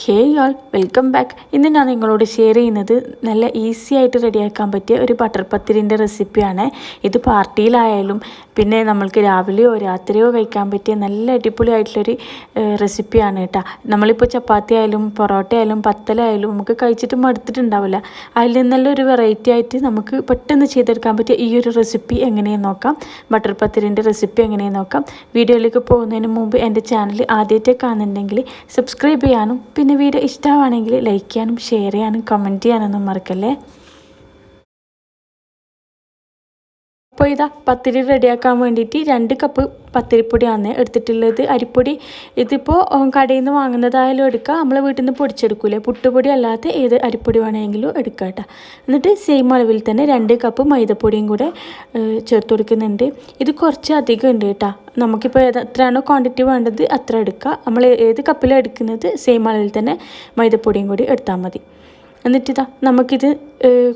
ഹേ y'all welcome back. ഇന്ന് ഞാൻ നിങ്ങളോട് ഷെയർ ചെയ്യുന്നത് നല്ല ഈസി ആയിട്ട് റെഡിയാക്കാൻ പറ്റിയ ഒരു ബട്ടർ പത്തിരിന്റെ റെസിപ്പിയാണ് ഇത് പാർട്ടിയിലായാലും പിന്നെ നമ്മൾക്ക് രാവിലെയോ രാത്രിയോ കഴിക്കാൻ പറ്റിയ നല്ല അടിപൊളിയായിട്ടുള്ളൊരു റെസിപ്പിയാണ് കേട്ടോ. നമ്മളിപ്പോൾ ചപ്പാത്തി ആയാലും പൊറോട്ട ആയാലും പത്തലായാലും നമുക്ക് കഴിച്ചിട്ട് മടുത്തിട്ടുണ്ടാവില്ല. അതിൽ നിന്നെല്ലാം ഒരു വെറൈറ്റി ആയിട്ട് നമുക്ക് പെട്ടെന്ന് ചെയ്തെടുക്കാൻ പറ്റിയ ഈ ഒരു റെസിപ്പി എങ്ങനെയെന്ന് നോക്കാം. ബട്ടർ പത്തിരിന്റെ റെസിപ്പി എങ്ങനെയെന്ന് നോക്കാം. വീഡിയോയിലേക്ക് പോകുന്നതിന് മുമ്പ് എന്റെ ചാനൽ ആദ്യത്തെ കാണുന്നുണ്ടെങ്കിൽ സബ്സ്ക്രൈബ് ചെയ്യാനും പിന്നെ വീഡിയോ ഇഷ്ടമാണെങ്കിൽ ലൈക്ക് ചെയ്യാനും ഷെയർ ചെയ്യാനും കമന്റ് ചെയ്യാനൊന്നും മറക്കല്ലേ? അപ്പോൾ ഇതാ പത്തിരി റെഡിയാക്കാൻ വേണ്ടിയിട്ട് രണ്ട് കപ്പ് പത്തിരിപ്പൊടിയാണ് എടുത്തിട്ടുള്ളത്. അരിപ്പൊടി ഇതിപ്പോൾ കടയിൽ നിന്ന് വാങ്ങുന്നതായാലും എടുക്കുക നമ്മൾ വീട്ടിൽ നിന്ന് പൊടിച്ചെടുക്കൂലേ. പുട്ടുപൊടി അല്ലാത്ത ഏത് അരിപ്പൊടി വേണമെങ്കിലും എടുക്കുക കേട്ടോ. എന്നിട്ട് സെയിം അളവിൽ തന്നെ രണ്ട് കപ്പ് മൈദപ്പൊടിയും കൂടെ ചേർത്ത് കൊടുക്കുന്നുണ്ട്. ഇത് കുറച്ച് അധികം ഉണ്ട് കേട്ടോ. നമുക്കിപ്പോൾ എത്രയാണോ ക്വാണ്ടിറ്റി വേണ്ടത് അത്ര എടുക്കുക നമ്മൾ ഏത് കപ്പിലാണ് എടുക്കുന്നത് സെയിം അളവിൽ തന്നെ മൈദപ്പൊടിയും കൂടി എടുത്താൽ മതി. എന്നിട്ടിതാ നമുക്കിത്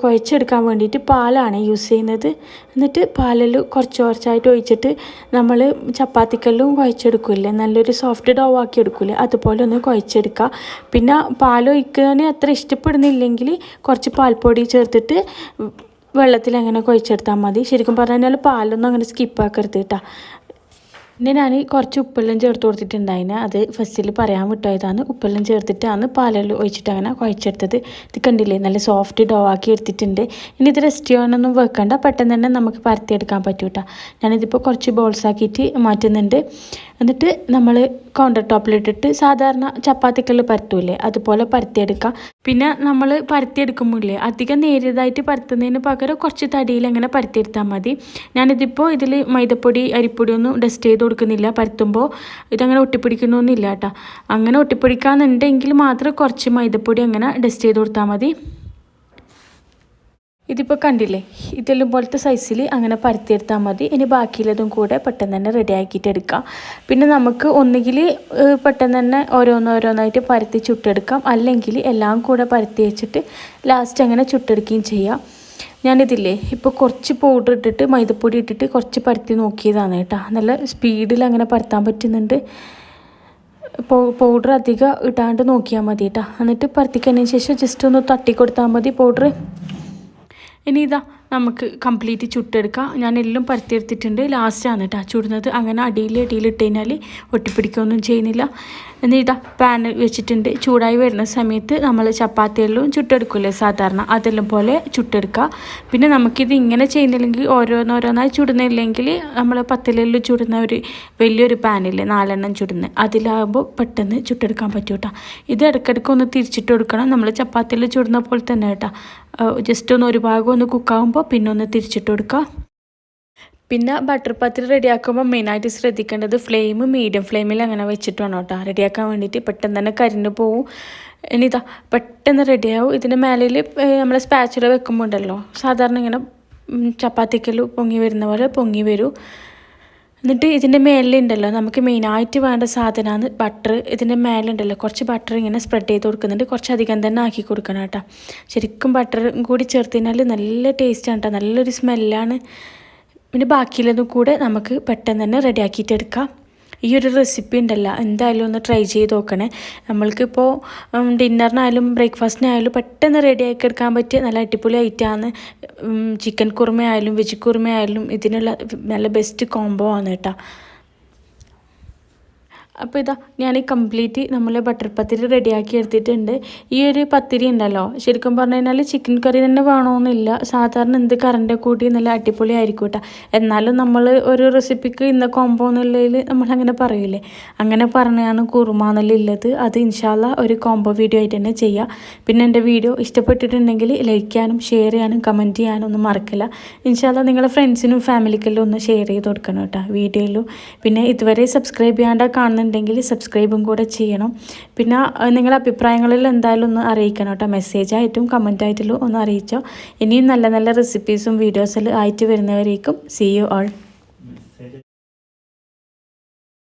കുഴച്ചെടുക്കാൻ വേണ്ടിയിട്ട് പാലാണ് യൂസ് ചെയ്യുന്നത്. എന്നിട്ട് പാലിൽ കുറച്ച് കുറച്ചായിട്ട് ഒഴിച്ചിട്ട് നമ്മൾ ചപ്പാത്തിക്കല്ലും കുഴച്ചെടുക്കില്ലേ? നല്ലൊരു സോഫ്റ്റ് ഡോ ആക്കി എടുക്കില്ലേ അതുപോലെ ഒന്ന് കുഴച്ചെടുക്കുക. പിന്നെ പാൽ ഒഴിക്കാൻ അത്ര ഇഷ്ടപ്പെടുന്നില്ലെങ്കിൽ കുറച്ച് പാൽപ്പൊടി ചേർത്തിട്ട് വെള്ളത്തിൽ അങ്ങനെ കുഴച്ചെടുത്താൽ മതി. ശരിക്കും പറഞ്ഞാൽ പാലൊന്നും അങ്ങനെ സ്കിപ്പാക്കരുത് കേട്ടോ. പിന്നെ ഞാൻ കുറച്ച് ഉപ്പെല്ലാം ചേർത്ത് കൊടുത്തിട്ടുണ്ടായിന്. അത് ഫസ്റ്റിൽ പറയാൻ വിട്ടായതാണ് ഉപ്പെല്ലാം ചേർത്തിട്ടാണ് പാലെല്ലാം ഒഴിച്ചിട്ട് അങ്ങനെ കുഴച്ചെടുത്തത്. ഇത് കണ്ടില്ലേ? നല്ല സോഫ്റ്റ് ഡോ ആക്കി എടുത്തിട്ടുണ്ട്. ഇനി ഇത് റെസ്റ്റ് ചെയ്യാനൊന്നും വെക്കണ്ട. പെട്ടെന്ന് തന്നെ നമുക്ക് പരത്തിയെടുക്കാൻ പറ്റൂട്ടാ. ഞാനിതിപ്പോൾ കുറച്ച് ബോൾസ് ആക്കിയിട്ട് മാറ്റുന്നുണ്ട്. എന്നിട്ട് നമ്മൾ കൗണ്ടർ ടോപ്പിലിട്ടിട്ട് സാധാരണ ചപ്പാത്തിക്കല്ല് പരത്തൂലേ അതുപോലെ പരത്തിയെടുക്കാം. പിന്നെ നമ്മൾ പരത്തിയെടുക്കുമ്പോഴേ അധികം നേരിയതായിട്ട് പരത്തുന്നതിന് പകരം കുറച്ച് തടിയിൽ അങ്ങനെ പരത്തിയെടുത്താൽ മതി. ഞാനിതിപ്പോൾ ഇതിൽ മൈദപ്പൊടി അരിപ്പൊടി ഒന്നും ഡസ്റ്റ് ചെയ്ത് കൊടുക്കുന്നില്ല. പരത്തുമ്പോൾ ഇതങ്ങനെ ഒട്ടിപ്പിടിക്കുന്നൊന്നുമില്ല കേട്ടോ. അങ്ങനെ ഒട്ടിപ്പിടിക്കാന്നുണ്ടെങ്കിൽ മാത്രം കുറച്ച് മൈദപ്പൊടി അങ്ങനെ ഡസ്റ്റ് ചെയ്ത് കൊടുത്താൽ മതി. ഇതിപ്പോൾ കണ്ടില്ലേ? ഇതെല്ലാം പോലത്തെ സൈസിൽ അങ്ങനെ പരത്തിയെടുത്താൽ മതി. ഇനി ബാക്കിയുള്ളതും കൂടെ പെട്ടെന്ന് തന്നെ റെഡി ആക്കിയിട്ട് എടുക്കാം. പിന്നെ നമുക്ക് ഒന്നുകിൽ പെട്ടെന്ന് തന്നെ ഓരോന്നോരോന്നായിട്ട് പരത്തി ചുട്ടെടുക്കാം. അല്ലെങ്കിൽ എല്ലാം കൂടെ പരത്തി വെച്ചിട്ട് ലാസ്റ്റ് അങ്ങനെ ചുട്ടെടുക്കുകയും ചെയ്യാം. ഞാനിതില്ലേ ഇപ്പോൾ കുറച്ച് പൗഡർ ഇട്ടിട്ട് മൈദപ്പൊടി ഇട്ടിട്ട് കുറച്ച് പരത്തി നോക്കിയതാണ് കേട്ടോ. നല്ല സ്പീഡിൽ അങ്ങനെ പരത്താൻ പറ്റുന്നുണ്ട്. പൗഡർ അധികം ഇടാണ്ട് നോക്കിയാൽ മതി കേട്ടോ. എന്നിട്ട് പരത്തിക്കതിന് ശേഷം ജസ്റ്റ് ഒന്ന് തട്ടി കൊടുത്താൽ മതി പൗഡർ ഇനി ഇതാ നമുക്ക് കംപ്ലീറ്റ് ചുട്ടെടുക്കാം. ഞാൻ എല്ലാം പരത്തിയെടുത്തിട്ടുണ്ട്. ലാസ്റ്റാണ് കേട്ടോ ചുടുന്നത് അങ്ങനെ അടിയിൽ അടിയിൽ ഇട്ട് കഴിഞ്ഞാൽ ഒട്ടിപ്പിടിക്കുകയൊന്നും ചെയ്യുന്നില്ല. എന്നിട്ടാ പാൻ വെച്ചിട്ടുണ്ട്. ചൂടായി വരുന്ന സമയത്ത് നമ്മൾ ചപ്പാത്തിയെല്ലാം ചുട്ടെടുക്കില്ലേ സാധാരണ. അതെല്ലാം പോലെ ചുട്ടെടുക്കുക. പിന്നെ നമുക്കിത് ഇങ്ങനെ ചെയ്യുന്നില്ലെങ്കിൽ ഓരോന്നോരോന്നായി ചുടുന്നില്ലെങ്കിൽ നമ്മൾ പത്തിലെല്ലാം ചുടുന്ന ഒരു വലിയൊരു പാനില്ലേ നാലെണ്ണം ചുടുന്ന. അതിലാകുമ്പോൾ പെട്ടെന്ന് ചുട്ടെടുക്കാൻ പറ്റും കേട്ടോ ഇത് ഇടയ്ക്കിടയ്ക്ക് ഒന്ന് തിരിച്ചിട്ട് കൊടുക്കണം. നമ്മൾ ചപ്പാത്തിയിൽ ചുടുന്ന പോലെ തന്നെ കേട്ടോ ജസ്റ്റ് ഒന്ന് ഒരു ഭാഗം ഒന്ന് കുക്കാകുമ്പോൾ പിന്നെ ഒന്ന് തിരിച്ചിട്ട് കൊടുക്കുക പിന്നെ ബട്ടർ പത്തിരി റെഡിയാക്കുമ്പോൾ മെയിനായിട്ട് ശ്രദ്ധിക്കേണ്ടത് ഫ്ലെയിം മീഡിയം ഫ്ലെയിമിൽ അങ്ങനെ വെച്ചിട്ട് വേണം കേട്ടോ റെഡിയാക്കാൻ വേണ്ടിയിട്ട് പെട്ടെന്ന് തന്നെ കരിഞ്ഞ് പോവും. ഇനി ഇതാ പെട്ടെന്ന് റെഡിയാവും ഇതിന്റെ മേലിൽ നമ്മൾ സ്പാച്ചുല വെക്കുമ്പോൾ ഉണ്ടല്ലോ. സാധാരണ ഇങ്ങനെ ചപ്പാത്തിക്കൽ പൊങ്ങി വരുന്ന പോലെ പൊങ്ങി വരും. എന്നിട്ട് ഇതിന്റെ മേലുണ്ടല്ലോ നമുക്ക് മെയിനായിട്ട് വേണ്ട സാധനമാണ് ബട്ടർ ഇതിന്റെ മേലുണ്ടല്ലോ കുറച്ച് ബട്ടർ ഇങ്ങനെ സ്പ്രെഡ് ചെയ്ത് കൊടുക്കുന്നുണ്ട് കുറച്ച് അധികം തന്നെ ആക്കി കൊടുക്കണം കേട്ടോ. ശരിക്കും ബട്ടർ കൂടി ചേർത്ത് കഴിഞ്ഞാൽ നല്ല ടേസ്റ്റാണ് കേട്ടോ നല്ലൊരു സ്മെല്ലാണ് പിന്നെ ബാക്കിയുള്ളതും കൂടെ നമുക്ക് പെട്ടെന്ന് തന്നെ റെഡിയാക്കിയിട്ട് എടുക്കാം. ഈ ഒരു റെസിപ്പി ഉണ്ടല്ല എന്തായാലും ഒന്ന് ട്രൈ ചെയ്ത് നോക്കണേ. നമ്മൾക്കിപ്പോൾ ഡിന്നറിനായാലും ബ്രേക്ക്ഫാസ്റ്റിനായാലും പെട്ടെന്ന് റെഡി ആക്കി എടുക്കാൻ പറ്റിയ നല്ല അടിപൊളി ഐറ്റമാണ് ചിക്കൻ കുറുമയായാലും വെജ് കുറുമയായാലും ഇതിനുള്ള നല്ല ബെസ്റ്റ് കോംബോ ആണ് കേട്ടോ. അപ്പോൾ ഇതാ ഞാൻ കംപ്ലീറ്റ് നമ്മൾ ബട്ടർ പത്തിരി റെഡിയാക്കി എടുത്തിട്ടുണ്ട്. ഈ ഒരു പത്തിരി ഉണ്ടല്ലോ ശരിക്കും പറഞ്ഞു കഴിഞ്ഞാൽ ചിക്കൻ കറി തന്നെ വേണമെന്നില്ല സാധാരണ എന്ത് കറന്റെ കൂട്ടി നല്ല അടിപൊളി ആയിരിക്കും കേട്ടോ എന്നാലും നമ്മൾ ഒരു റെസിപ്പിക്ക് ഇന്ന കോംബോ എന്നുള്ളതിൽ നമ്മളങ്ങനെ പറയില്ലേ അങ്ങനെ പറഞ്ഞാണ് കുറുമ എന്നുള്ളത്. അത് ഇൻഷാല്ല ഒരു കോംബോ വീഡിയോ ആയിട്ട് തന്നെ ചെയ്യുക പിന്നെ എന്റെ വീഡിയോ ഇഷ്ടപ്പെട്ടിട്ടുണ്ടെങ്കിൽ ലൈക്ക് ചെയ്യാനും ഷെയർ ചെയ്യാനും കമന്റ് ചെയ്യാനും ഒന്നും മറക്കില്ല. ഇൻഷാല്ല നിങ്ങളുടെ ഫ്രണ്ട്സിനും ഫാമിലിക്കെല്ലാം ഒന്ന് ഷെയർ ചെയ്ത് കൊടുക്കണം കേട്ടോ വീഡിയോയിലും. പിന്നെ ഇതുവരെ സബ്സ്ക്രൈബ് ചെയ്യാണ്ട് കാണുന്നുണ്ട് ഉണ്ടെങ്കിൽ സബ്സ്ക്രൈബും കൂടെ ചെയ്യണം. പിന്നെ നിങ്ങളുടെ അഭിപ്രായങ്ങളിൽ എന്തായാലും ഒന്ന് അറിയിക്കണം കേട്ടോ. മെസ്സേജായിട്ടും കമന്റായിട്ടും ഒന്ന് അറിയിച്ചോ. ഇനിയും നല്ല നല്ല റെസിപ്പീസും വീഡിയോസിൽ ആയിട്ട് വരുന്നവരേക്കും സി യു ആൾ